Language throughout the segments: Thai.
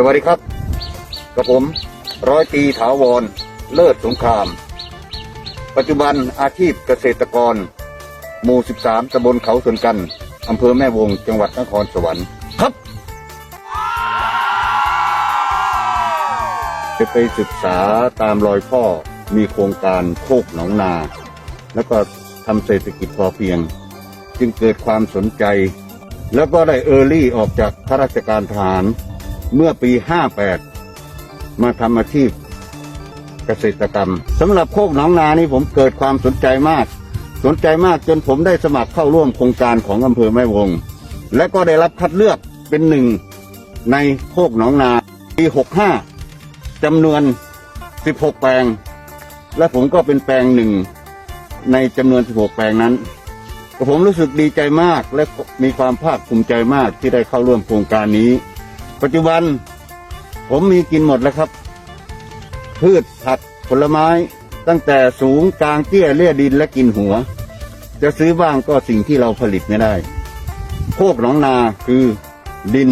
สวัสดีครับกับผมร้อยตรีถาวร เลิศสงคราม ปัจจุบันอาชีพเกษตรกร หมู่ 13ตำบลเขาสวนกันอำเภอแม่วงจังหวัดนครสวรรค์ครับ จะไปศึกษาตามรอยพ่อมีโครงการโคกหนองนา แล้วก็ทำเศรษฐกิจพอเพียง จึงเกิดความสนใจ แล้วก็ได้เออร์ลี่ออกจากข้าราชการทหาร เมื่อปี 58 มาทำอาชีพเกษตรกรรมสำหรับโคกหนองนานี่ผมเกิดความสนใจมาก สนใจมากจนผมได้สมัครเข้าร่วมโครงการของอำเภอแม่วง และก็ได้รับคัดเลือกเป็นหนึ่งในโคกหนองนาปี 65จำนวน 16 แปลง และผมก็เป็นแปลงหนึ่งในจำนวน 16 แปลงนั้นผมรู้สึกดีใจมากและมีความภาคภูมิใจมากที่ได้เข้าร่วมโครงการนี้ ปัจจุบัน ผมมีกินหมดแล้วครับ พืชผักผลไม้ ตั้งแต่สูงกลางเตี้ยเลี่ยดินและกินหัว จะซื้อบ้างก็สิ่งที่เราผลิตไม่ได้ โคกหนองนาคือดิน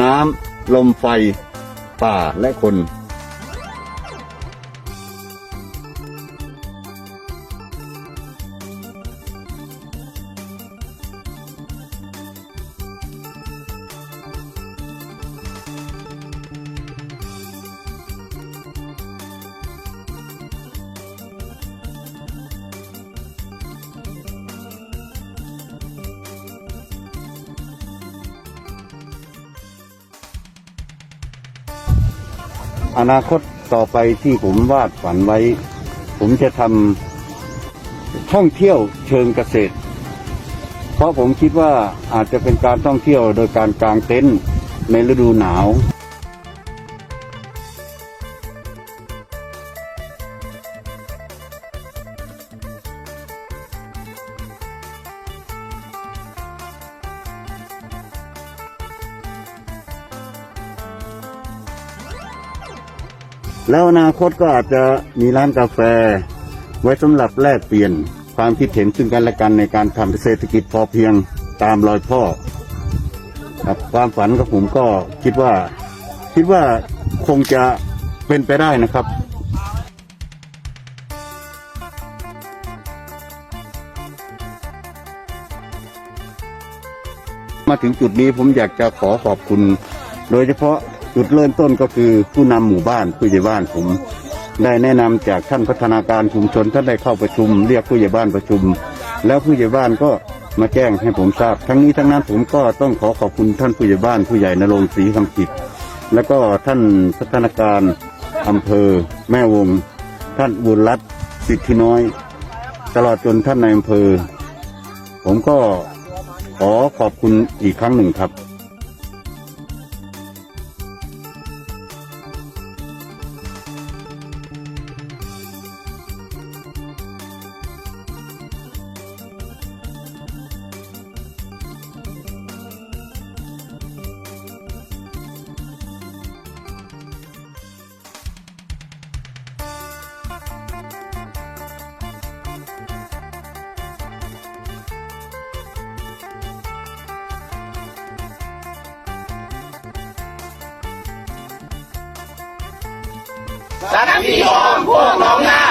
น้ำลมไฟ ป่าและคน อนาคตต่อไปที่ผมวาดฝันไว้ ผมจะทำท่องเที่ยวเชิงเกษตร เพราะผมคิดว่าอาจจะเป็นการท่องเที่ยวโดยการกางเต็นท์ในฤดูหนาว แล้วอนาคตก็อาจจะมีร้านกาแฟ ไว้สำหรับแลกเปลี่ยนความคิดเห็นซึ่งกันและกันในการทำเศรษฐกิจพอเพียงตามรอยพ่อครับความฝันของผมก็คิดว่า คิดว่าคงจะเป็นไปได้นะครับมาถึงจุดนี้ผมอยากจะขอขอบคุณ โดยเฉพาะ จุดเริ่มต้นก็คือผู้นำหมู่บ้านผู้ใหญ่บ้านผมได้แนะนำจากท่านพัฒนาการชุมชนท่านได้เข้าประชุม เรียกผู้ใหญ่บ้านประชุม แล้วผู้ใหญ่บ้านก็มาแจ้งให้ผมทราบ ทั้งนี้ทั้งนั้นผมก็ต้องขอขอบคุณท่านผู้ใหญ่บ้านผู้ใหญ่นรงศรีคำกิจแล้วก็ท่านพัฒนาการอำเภอ แม่วง ท่านบุญรัตน์สิทธิน้อย ตลอดจนท่านในายอำเภอ ผมก็ขอขอบคุณอีกครั้งหนึ่งครับ สักทีของพวกน้องนา